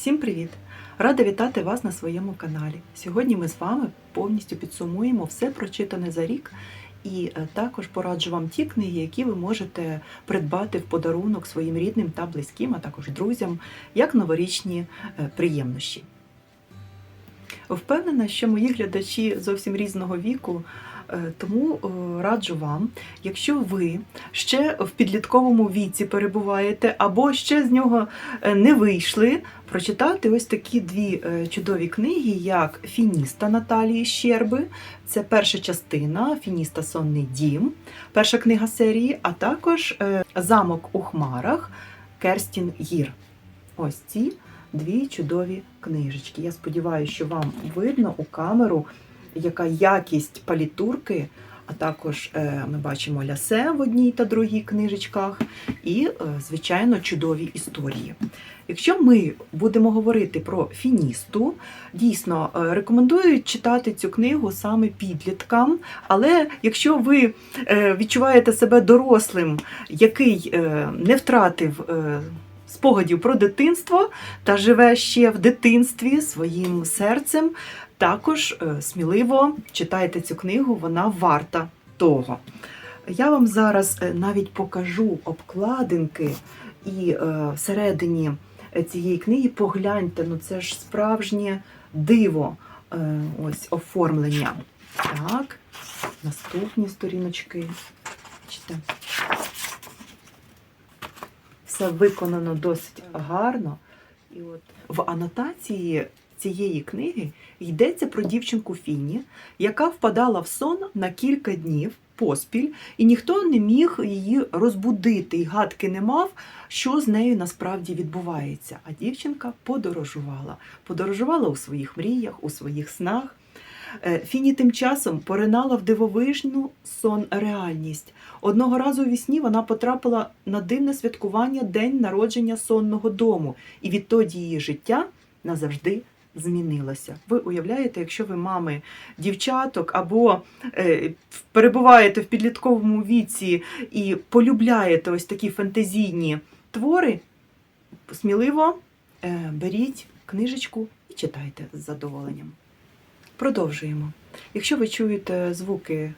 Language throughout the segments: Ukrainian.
Всім привіт! Рада вітати вас на своєму каналі. Сьогодні ми з вами повністю підсумуємо все прочитане за рік і е, також пораджу вам ті книги, які ви можете придбати в подарунок своїм рідним та близьким, а також друзям, як новорічні е, приємнощі. Впевнена, що мої глядачі зовсім різного віку, тому е, раджу вам, якщо ви ще в підлітковому віці перебуваєте або ще з нього е, не вийшли, прочитати ось такі дві е, чудові книги, як Фініста Наталії Щерби. Це перша частина Фініста Сонний дім, перша книга серії, а також е, Замок у хмарах Керстін Гір. Ось ці дві чудові книжечки. Я сподіваюся, що вам видно у камеру, яка якість палітурки, а також е, ми бачимо лясе в одній та другій книжечках, і, е, звичайно, чудові історії. Якщо ми будемо говорити про фіністу, дійсно е, рекомендую читати цю книгу саме підліткам. Але якщо ви відчуваєте себе дорослим, який не втратив спогадів про дитинство та живе ще в дитинстві своїм серцем, також е, сміливо читайте цю книгу, вона варта того. Я вам зараз е, навіть покажу обкладинки і е, всередині цієї книги погляньте, ну це ж справжнє диво ось оформлення. Так, наступні сторіночки. Все виконано досить гарно. І от в анотації цієї книги йдеться про дівчинку Фіні, яка впадала в сон на кілька днів поспіль, і ніхто не міг її розбудити, і гадки не мав, що з нею насправді відбувається. А дівчинка подорожувала. Подорожувала у своїх мріях, у своїх снах. Е, Фіні тим часом поринала в дивовижну сон реальність. Одного разу у вісні вона потрапила на дивне святкування День народження сонного дому, і відтоді її життя назавжди змінилося. Ви уявляєте, якщо ви мами дівчаток або е, перебуваєте в підлітковому віці і полюбляєте ось такі фантазійні твори, сміливо е, беріть книжечку і читайте з задоволенням. Продовжуємо. Якщо ви чуєте звуки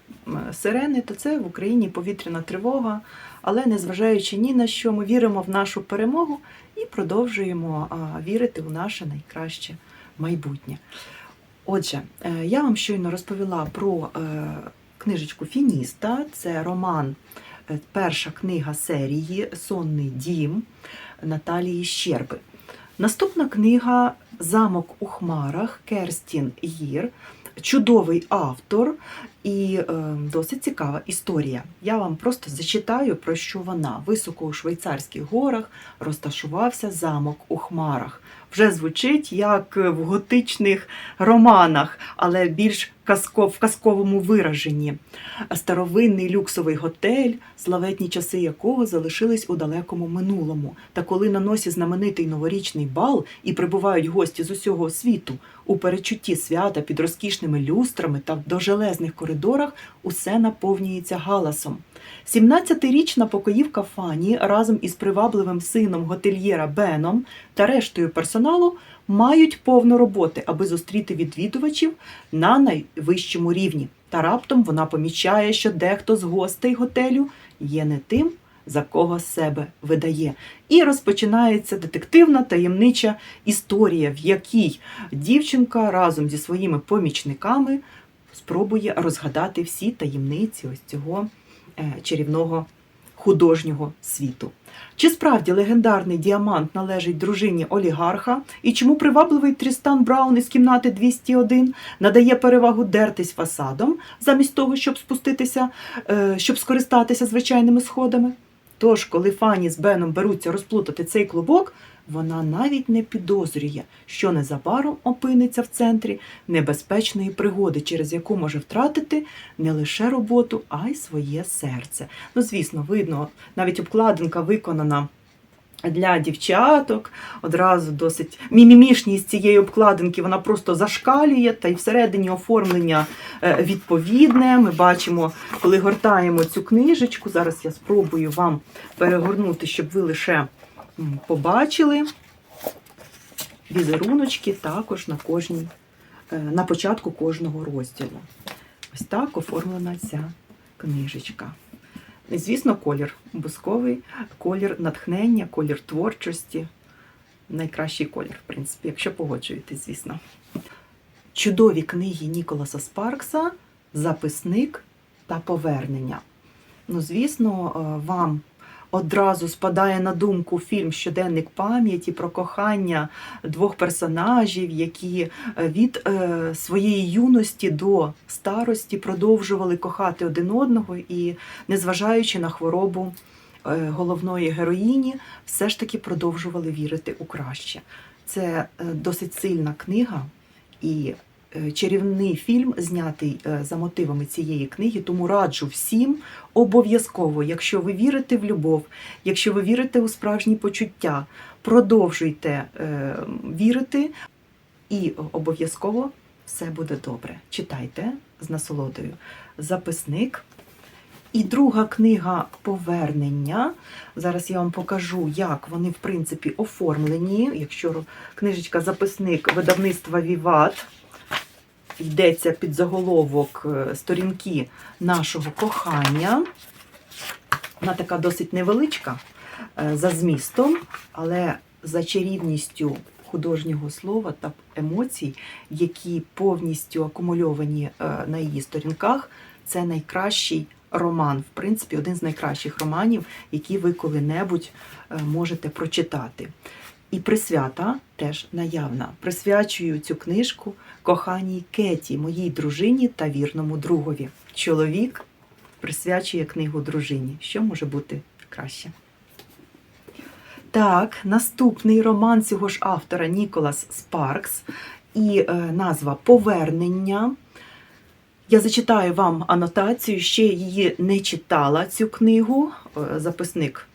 сирени, то це в Україні повітряна тривога, але незважаючи ні на що, ми віримо в нашу перемогу і продовжуємо вірити у наше найкраще майбутнє. Отже, е, я вам щойно розповіла про е, книжечку Фініста. Це роман, е, перша книга серії Сонний дім Наталії Щерби. Наступна книга Замок у хмарах Керстін Гір. Чудовий автор і досить цікава історія. Я вам просто зачитаю, про що вона. Високо у швейцарських горах розташувався замок у хмарах. Вже звучить як в готичних романах, але більш казко, в казковому вираженні. Старовинний люксовий готель, славетні часи якого залишились у далекому минулому. Та коли на носі знаменитий новорічний бал і прибувають гості з усього світу, у перечутті свята під розкішними люстрами та в дожелезних коридорах усе наповнюється галасом. 17-річна покоївка Фані разом із привабливим сином готельєра Беном та рештою персоналу мають повно роботи, аби зустріти відвідувачів на найвищому рівні. Та раптом вона помічає, що дехто з гостей готелю є не тим, за кого себе видає. І розпочинається детективна таємнича історія, в якій дівчинка разом зі своїми помічниками спробує розгадати всі таємниці ось цього чарівного художнього світу. Чи справді легендарний діамант належить дружині олігарха, і чому привабливий Трістан Браун із кімнати 201 надає перевагу дертись фасадом, замість того, щоб спуститися, е, щоб скористатися звичайними сходами? Тож, коли Фані з Беном беруться розплутати цей клубок, вона навіть не підозрює, що незабаром опиниться в центрі небезпечної пригоди, через яку може втратити не лише роботу, а й своє серце. Ну, звісно, видно, навіть обкладинка виконана. Для дівчаток одразу досить мімімішність цієї обкладинки вона просто зашкалює, та й всередині оформлення е, відповідне. Ми бачимо, коли гортаємо цю книжечку. Зараз я спробую вам перегорнути, щоб ви лише побачили. візеруночки також на кожній, е, на початку кожного розділу. Ось так оформлена ця книжечка. І, звісно, колір бусковий, колір натхнення, колір творчості. Найкращий колір, в принципі, якщо погоджуєтесь, звісно. Чудові книги Ніколаса Спаркса, записник та повернення. Ну, звісно, е, вам одразу спадає на думку фільм Щоденник пам'яті про кохання двох персонажів, які е, від е, своєї юності до старості продовжували кохати один одного і, незважаючи на хворобу е, головної героїні, все ж таки продовжували вірити у краще. Це досить сильна книга і чарівний фільм, знятий е, за мотивами цієї книги. Тому раджу всім обов'язково, якщо ви вірите в любов, якщо ви вірите у справжні почуття, продовжуйте е, вірити, і обов'язково все буде добре. Читайте з насолодою. Записник. І друга книга Повернення. Зараз я вам покажу, як вони, в принципі, оформлені. Якщо книжечка записник видавництва Віват, йдеться під заголовок е, сторінки нашого кохання. Вона така досить невеличка е, за змістом, але за чарівністю художнього слова та емоцій, які повністю акумульовані е, на її сторінках, це найкращий роман, в принципі, один з найкращих романів, які ви коли-небудь можете прочитати. І присвята теж наявна. Присвячую цю книжку коханій Кеті, моїй дружині та вірному другові. Чоловік присвячує книгу дружині. Що може бути краще? Так, наступний роман цього ж автора Ніколас Спаркс і е, назва Повернення. Я зачитаю вам анотацію, ще її не читала цю книгу. Е, Записник,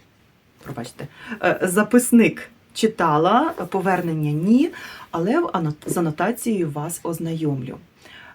пробачте, е, записник читала, повернення ні, але з анотацією вас ознайомлю.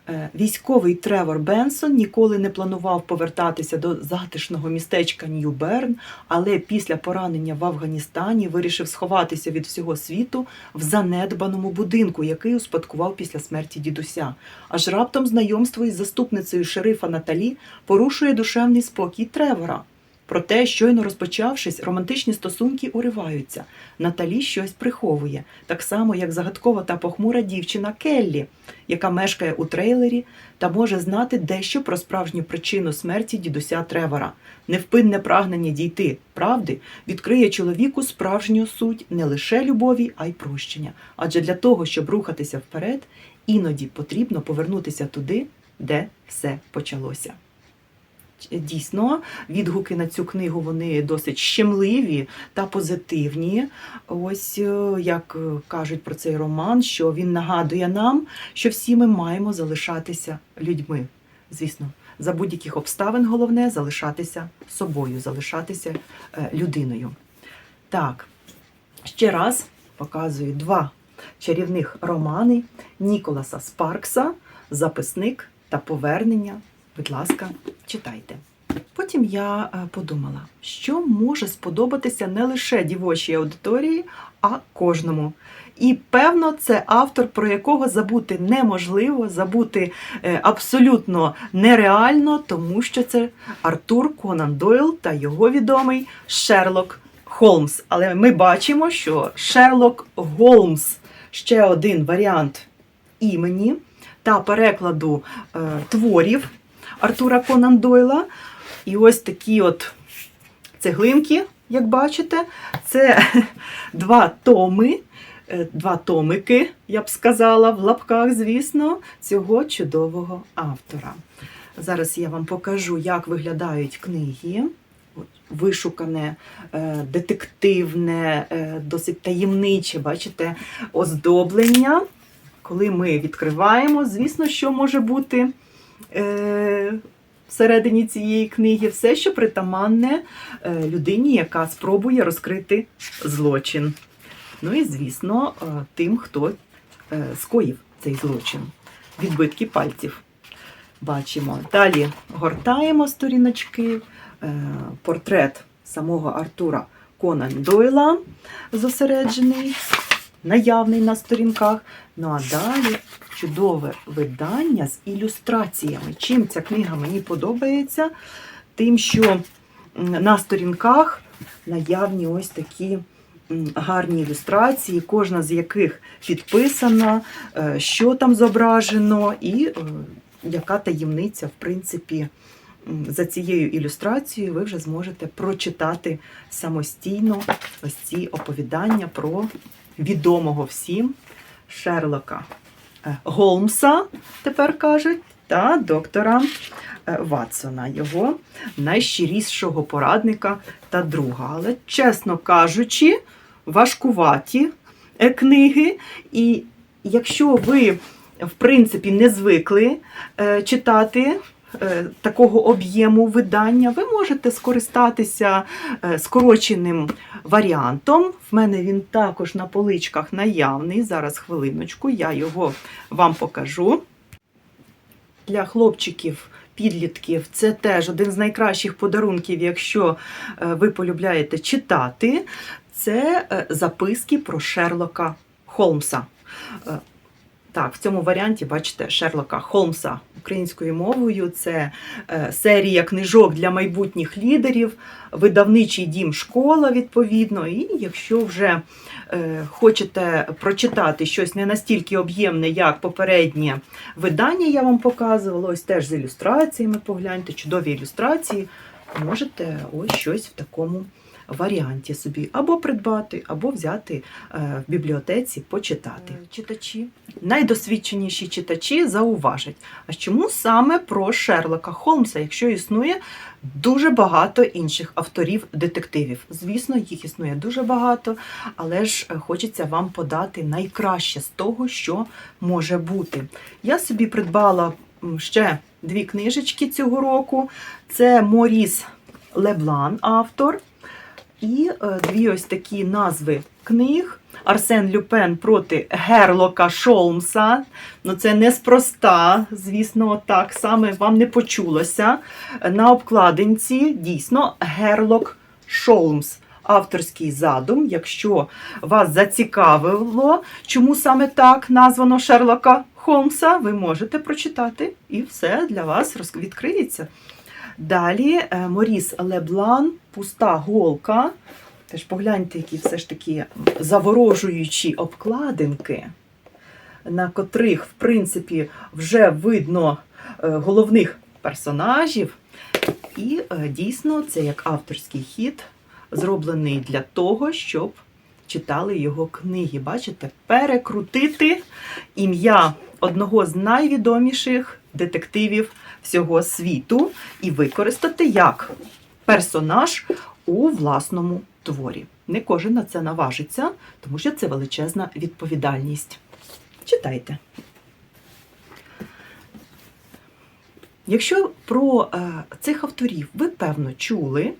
Е, Військовий Тревор Бенсон ніколи не планував повертатися до затишного містечка Нью-Берн, але після поранення в Афганістані вирішив сховатися від всього світу в занедбаному будинку, який успадкував після смерті дідуся. Аж раптом знайомство із заступницею шерифа Наталі порушує душевний спокій Тревора. Проте, щойно розпочавшись, романтичні стосунки уриваються. Наталі щось приховує, так само як загадкова та похмура дівчина Келлі, яка мешкає у трейлері та може знати дещо про справжню причину смерті дідуся Тревора. Невпинне прагнення дійти правди відкриє чоловіку справжню суть не лише любові, а й прощення. Адже для того, щоб рухатися вперед, іноді потрібно повернутися туди, де все почалося. Дійсно, відгуки на цю книгу вони досить щемливі та позитивні. Ось е, як е, кажуть про цей роман, що він нагадує нам, що всі ми маємо залишатися людьми. Звісно, за будь-яких обставин головне залишатися собою, залишатися е, людиною. Так, ще раз показую два чарівних романи Ніколаса Спаркса, Записник та повернення. Будь ласка, читайте. Потім я е, подумала, що може сподобатися не лише дівочій аудиторії, а кожному. І певно, це автор, про якого забути неможливо, забути е, абсолютно нереально, тому що це Артур Конан Дойл та його відомий Шерлок Холмс. Але ми бачимо, що Шерлок Голмс ще один варіант імені та перекладу е, творів Артура Конан Дойла. І ось такі от цеглинки, як бачите, це два томи, е, два томики, я б сказала, в лапках, звісно, цього чудового автора. Зараз я вам покажу, як виглядають книги. Вишукане, е, детективне, е, досить таємниче, бачите, оздоблення. Коли ми відкриваємо, звісно, що може бути всередині цієї книги все, що притаманне е, людині, яка спробує розкрити злочин. Ну і, звісно, е, тим, хто е, скоїв цей злочин. Відбитки пальців. Бачимо. Далі гортаємо сторіночки, е, портрет самого Артура Конан Дойла зосереджений. наявний на сторінках. Ну а далі чудове видання з ілюстраціями. Чим ця книга мені подобається? Тим, що на сторінках наявні ось такі гарні ілюстрації, кожна з яких підписана, е, що там зображено, і е, яка таємниця, в принципі, за цією ілюстрацією ви вже зможете прочитати самостійно ось ці оповідання про відомого всім Шерлока Голмса, тепер кажуть, та доктора е, Ватсона, його найщирішого порадника та друга. Але, чесно кажучи, важкуваті е, книги. І якщо ви, в принципі, не звикли е, читати такого об'єму видання, ви можете скористатися е, скороченим варіантом. В мене він також на поличках наявний. Зараз хвилиночку, я його вам покажу. Для хлопчиків. Підлітків це теж один з найкращих подарунків, якщо е, ви полюбляєте читати. Це е, записки про Шерлока Холмса. Так, в цьому варіанті бачите Шерлока Холмса українською мовою. Це е, серія книжок для майбутніх лідерів, видавничий дім школа, відповідно. І якщо вже е, хочете прочитати щось не настільки об'ємне, як попереднє видання, я вам показувала, ось теж з ілюстраціями, погляньте, чудові ілюстрації, можете ось щось в такому варіанті собі або придбати, або взяти е, в бібліотеці, почитати. Читачі, найдосвідченіші читачі зауважать, а чому саме про Шерлока Холмса, якщо існує дуже багато інших авторів детективів. Звісно, їх існує дуже багато, але ж е, хочеться вам подати найкраще з того, що може бути. Я собі придбала ще дві книжечки цього року. Це Моріс Леблан, автор. І е, дві ось такі назви книг. Арсен Люпен проти Герлока Шолмса. Ну, це неспроста, звісно, так саме вам не почулося. На обкладинці дійсно Герлок Шолмс. Авторський задум, якщо вас зацікавило, чому саме так названо Шерлока Холмса, ви можете прочитати, і все для вас відкриється. Далі е, Моріс Леблан, пуста голка. Теж погляньте, які все ж таки заворожуючі обкладинки, на котрих, в принципі, вже видно е, головних персонажів. І е, дійсно це як авторський хід, зроблений для того, щоб читали його книги. Бачите, перекрутити ім'я одного з найвідоміших детективів всього світу і використати як персонаж у власному творі. Не кожен на це наважиться, тому що це величезна відповідальність. Читайте. Якщо про е, цих авторів ви певно чули,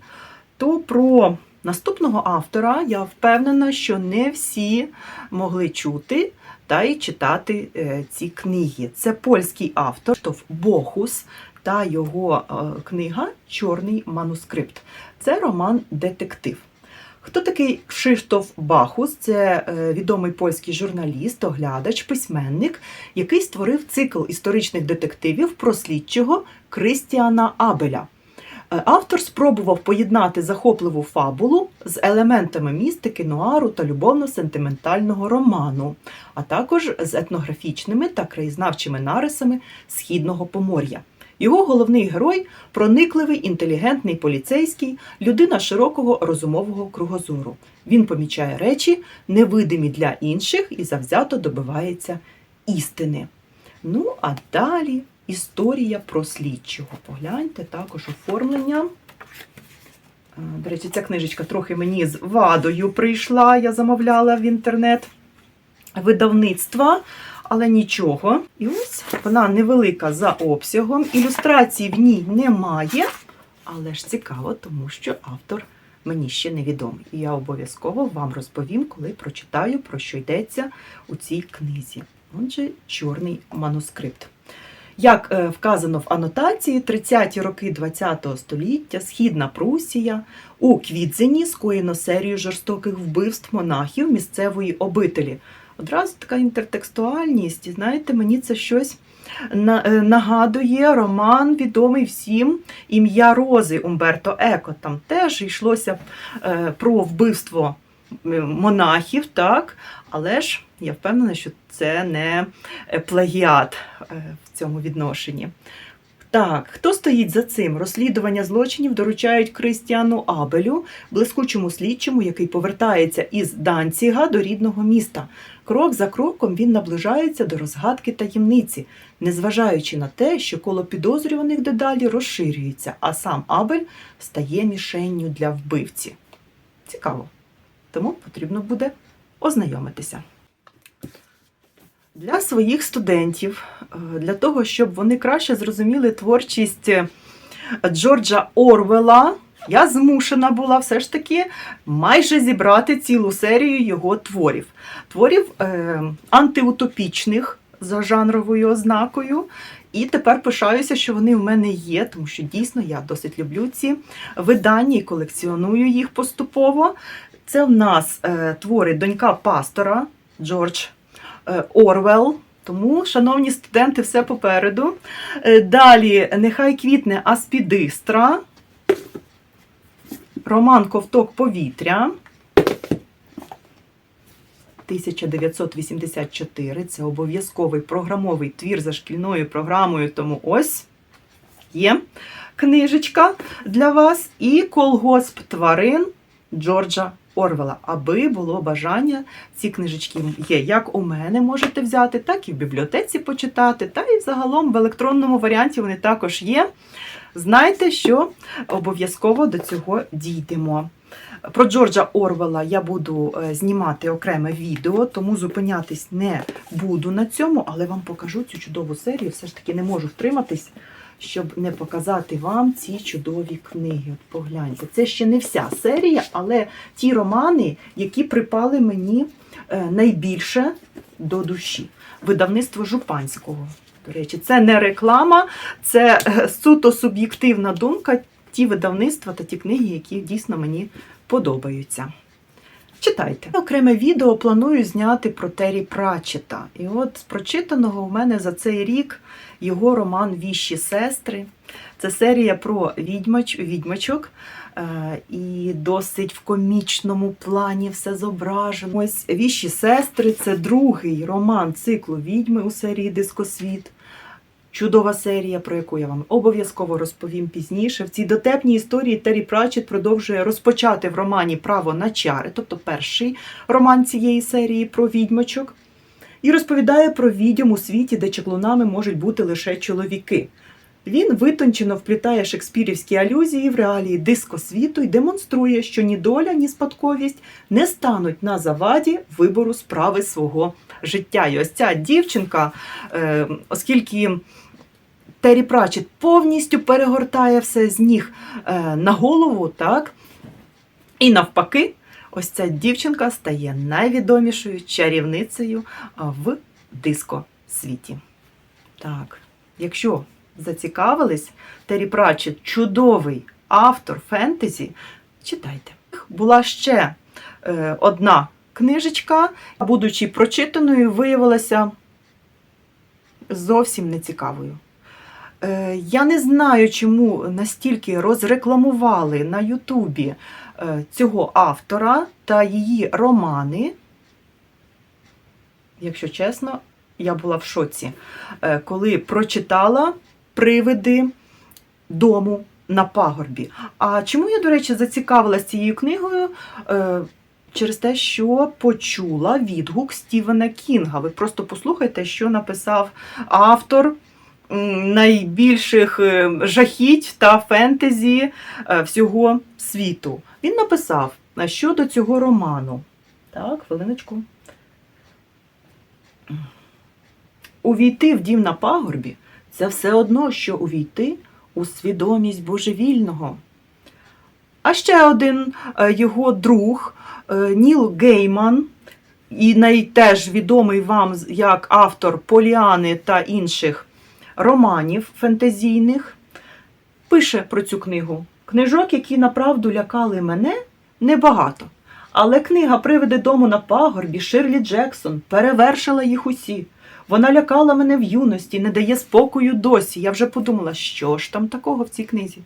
то про наступного автора я впевнена, що не всі могли чути та й читати е, ці книги. Це польський автор Штоф Бохус та його е, книга Чорний манускрипт. Це роман Детектив. Хто такий Кшиштоф Бахус? Це е, відомий польський журналіст, оглядач, письменник, який створив цикл історичних детективів про слідчого Кристіана Абеля. Е, Автор спробував поєднати захопливу фабулу з елементами містики, нуару та любовно-сентиментального роману, а також з етнографічними та краєзнавчими нарисами східного помор'я. Його головний герой проникливий, інтелігентний поліцейський, людина широкого розумового кругозору. Він помічає речі, невидимі для інших, і завзято добивається істини. Ну, а далі історія про слідчого. Погляньте також оформлення. До речі, ця книжечка трохи мені з вадою прийшла. Я замовляла в інтернет видавництва, але нічого. І ось вона невелика за обсягом. Ілюстрацій в ній немає, але ж цікаво, тому що автор мені ще невідомий. І я обов'язково вам розповім, коли прочитаю, про що йдеться у цій книзі. Отже, чорний манускрипт. Як е, вказано в анотації, 30-ті роки ХХ століття Східна Прусія у Квідзені скоєно серію жорстоких вбивств монахів місцевої обителі. Одразу така інтертекстуальність, і знаєте, мені це щось е, нагадує роман, відомий всім ім'я Рози Умберто Еко. Там теж йшлося е, про вбивство монахів, так, але ж я впевнена, що це не е, плагіат е, в цьому відношенні. Так, хто стоїть за цим? Розслідування злочинів доручають Кристіану Абелю, блискучому слідчому, який повертається із Данціга до рідного міста. Крок за кроком він наближається до розгадки таємниці, незважаючи на те, що коло підозрюваних дедалі розширюється, а сам Абель стає мішенню для вбивці. Цікаво. Тому потрібно буде ознайомитися. Для своїх студентів, е, для того, щоб вони краще зрозуміли творчість е, Джорджа Орвела, я змушена була все ж таки майже зібрати цілу серію його творів. Творів е, антиутопічних за жанровою ознакою. І тепер пишаюся, що вони в мене є, тому що дійсно я досить люблю ці видання і колекціоную їх поступово. Це в нас е, твори донька пастора Джордж е, Орвел. Тому, шановні студенти, все попереду. Е, Далі нехай квітне аспідистра, роман Ковток повітря. 1984. Це обов'язковий програмовий твір за шкільною програмою, тому ось є книжечка для вас. І колгосп тварин Джорджа Орвела. Аби було бажання, ці книжечки є як у мене можете взяти, так і в бібліотеці почитати, та і загалом в електронному варіанті вони також є. Знайте, що обов'язково до цього дійдемо. Про Джорджа Орвела я буду е, знімати окреме відео, тому зупинятись не буду на цьому, але вам покажу цю чудову серію. Все ж таки не можу втриматись, щоб не показати вам ці чудові книги. От погляньте, це ще не вся серія, але ті романи, які припали мені е, найбільше до душі. Видавництво Жупанського. До речі, це не реклама, це е, суто суб'єктивна думка. Ті видавництва та ті книги, які дійсно мені подобаються. Читайте. Окреме відео планую зняти про Террі Пратчета. І от з прочитаного в мене за цей рік його роман Віщі сестри. Це серія про відьмач, відьмачок. е, І досить в комічному плані все зображено. Ось Віщі сестри це другий роман циклу відьми у серії Дискосвіт. Чудова серія, про яку я вам обов'язково розповім пізніше. В цій дотепній історії Террі Пратчет продовжує розпочати в романі Право на чари, тобто перший роман цієї серії про відьмачок, і розповідає про відьом у світі, де чаклунами можуть бути лише чоловіки. Він витончено вплітає шекспірівські алюзії в реалії дискосвіту і демонструє, що ні доля, ні спадковість не стануть на заваді вибору справи свого життя. І ось ця дівчинка, е, оскільки Террі Пратчет повністю перегортає все з ніг е, на голову, так? І навпаки, ось ця дівчинка стає найвідомішою чарівницею в диско-світі. Так, якщо зацікавились, Террі Пратчет чудовий автор фентезі, читайте. Була ще е, одна книжечка, будучи прочитаною, виявилася зовсім нецікавою. Е, Я не знаю, чому настільки розрекламували на Ютубі е, цього автора та її романи. Якщо чесно, я була в шоці, е, коли прочитала привиди дому на пагорбі. А чому я, до речі, зацікавилася цією книгою? Через те, що почула відгук Стівена Кінга. Ви просто послухайте, що написав автор найбільших е, жахіть та фентезі е, всього світу. Він написав щодо цього роману. Так, хвилиночку. Увійти в дім на пагорбі це все одно, що увійти у свідомість божевільного. А ще один е, його друг Ніл Гейман, і найтеж відомий вам як автор Поліани та інших романів фентезійних, пише про цю книгу. Книжок, які направду лякали мене, небагато. Але книга Привиди дому на пагорбі Ширлі Джексон перевершила їх усі. Вона лякала мене в юності, не дає спокою досі. Я вже подумала, що ж там такого в цій книзі.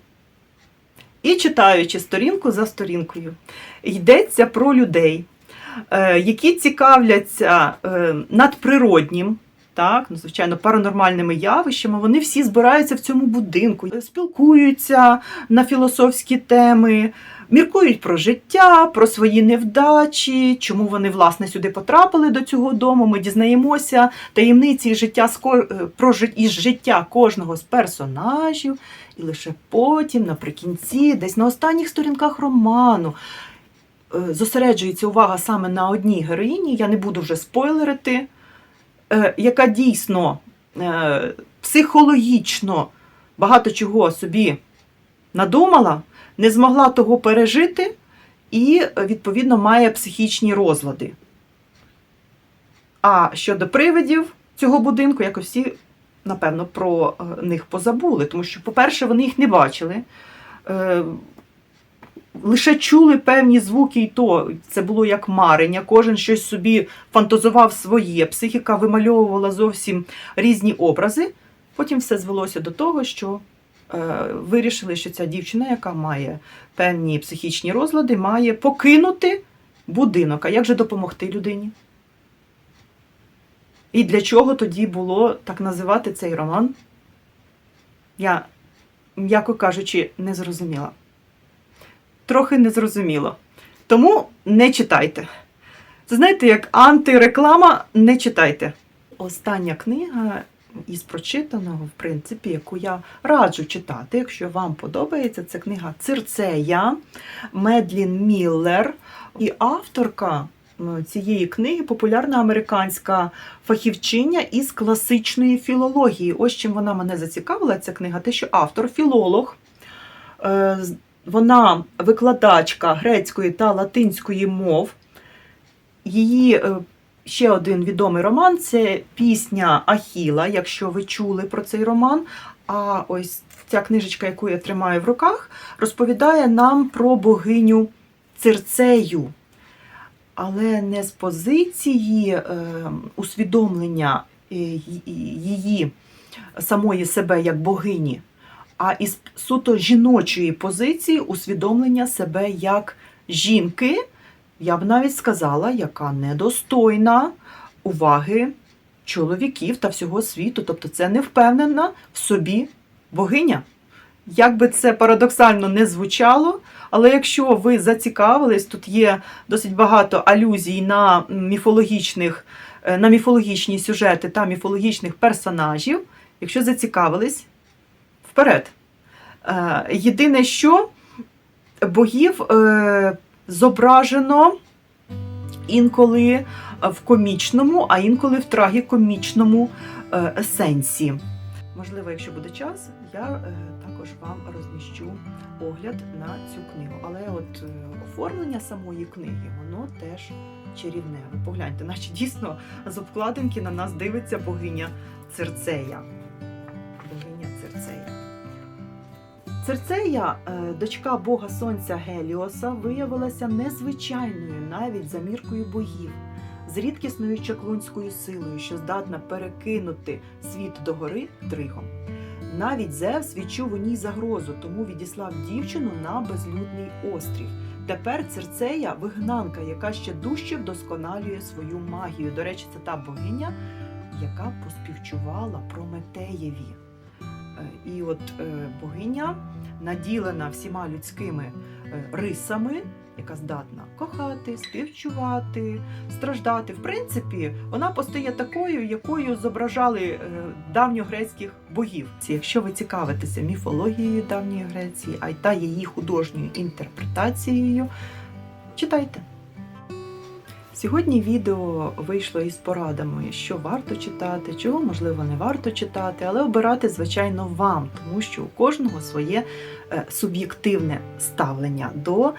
І читаючи сторінку за сторінкою, йдеться про людей, е, які цікавляться е, надприроднім, так, ну, звичайно, паранормальними явищами. Вони всі збираються в цьому будинку, спілкуються на філософські теми, міркують про життя, про свої невдачі, чому вони власне сюди потрапили до цього дому. Ми дізнаємося таємниці життя е, із життя кожного з персонажів. І лише потім, наприкінці, десь на останніх сторінках роману, е, зосереджується увага саме на одній героїні. Я не буду вже спойлерити, е, яка дійсно е, психологічно багато чого собі надумала, не змогла того пережити і, відповідно, має психічні розлади. А щодо привидів цього будинку, якось всі, напевно, про е, них позабули. Тому що, по-перше, вони їх не бачили. Е, Лише чули певні звуки, і то це було як марення. Кожен щось собі фантазував своє. Психіка вимальовувала зовсім різні образи. Потім все звелося до того, що е, вирішили, що ця дівчина, яка має певні психічні розлади, має покинути будинок. А як же допомогти людині? І для чого тоді було так називати цей роман? Я, м'яко кажучи, не зрозуміла. Трохи не зрозуміло. Тому не читайте. Це знаєте, як антиреклама, не читайте. Остання книга із прочитаного, в принципі, яку я раджу читати, якщо вам подобається, це книга Цирцея Медлін Міллер. І авторка цієї книги популярна американська фахівчиня із класичної філології. Ось чим вона мене зацікавила, ця книга, те, що автор філолог. Е, Вона викладачка грецької та латинської мов. Її е, ще один відомий роман це пісня Ахіла, якщо ви чули про цей роман. А ось ця книжечка, яку я тримаю в руках, розповідає нам про богиню Цирцею. Але не з позиції е, усвідомлення е, її самої себе як богині, а із суто жіночої позиції усвідомлення себе як жінки, я б навіть сказала, яка недостойна уваги чоловіків та всього світу. Тобто це не впевнена в собі богиня. Як би це парадоксально не звучало, але якщо ви зацікавились, тут є досить багато алюзій на міфологічних, е, на міфологічні сюжети та міфологічних персонажів. Якщо зацікавились, вперед. Е, Єдине, що богів е, зображено інколи в комічному, а інколи в трагікомічному сенсі. Можливо, якщо буде час, я також вам розміщу огляд на цю книгу. Але от е, оформлення самої книги, воно теж чарівне. Ви погляньте, наче дійсно з обкладинки на нас дивиться богиня Церцея. Богиня Церцея. Церцея, е, дочка бога сонця Геліоса, виявилася незвичайною навіть за міркою богів, з рідкісною чаклунською силою, що здатна перекинути світ догори дригом. Навіть Зевс відчув у ній загрозу, тому відіслав дівчину на безлюдний острів. Тепер Церцея вигнанка, яка ще дужче вдосконалює свою магію. До речі, це та богиня, яка поспівчувала Прометеєві. Е, І от е, богиня наділена всіма людськими е, рисами, яка здатна кохати, співчувати, страждати. В принципі, вона постає такою, якою зображали е, давньогрецьких богів. Якщо ви цікавитеся міфологією давньої Греції, а й та її художньою інтерпретацією, читайте. Сьогодні відео вийшло із порадами, що варто читати, чого можливо не варто читати, але обирати, звичайно, вам, тому що у кожного своє е, суб'єктивне ставлення до е,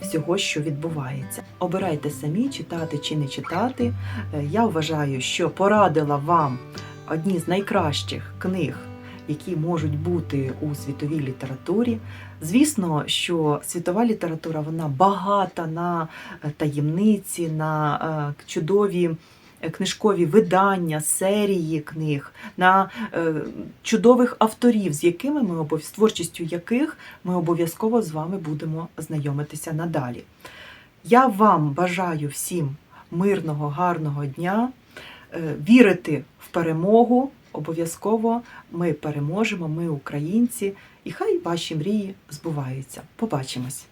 всього, що відбувається. Обирайте самі, читати чи не читати. Е, Я вважаю, що порадила вам одні з найкращих книг які можуть бути у світовій літературі. Звісно, що світова література вона багата на е, таємниці, на е, чудові е, книжкові видання, серії книг, на чудових авторів, з якими ми обов- з творчістю яких ми обов'язково з вами будемо знайомитися надалі. Я вам бажаю всім мирного, гарного дня, вірити в перемогу. Обов'язково ми переможемо, ми українці, і хай ваші мрії збуваються. Побачимось!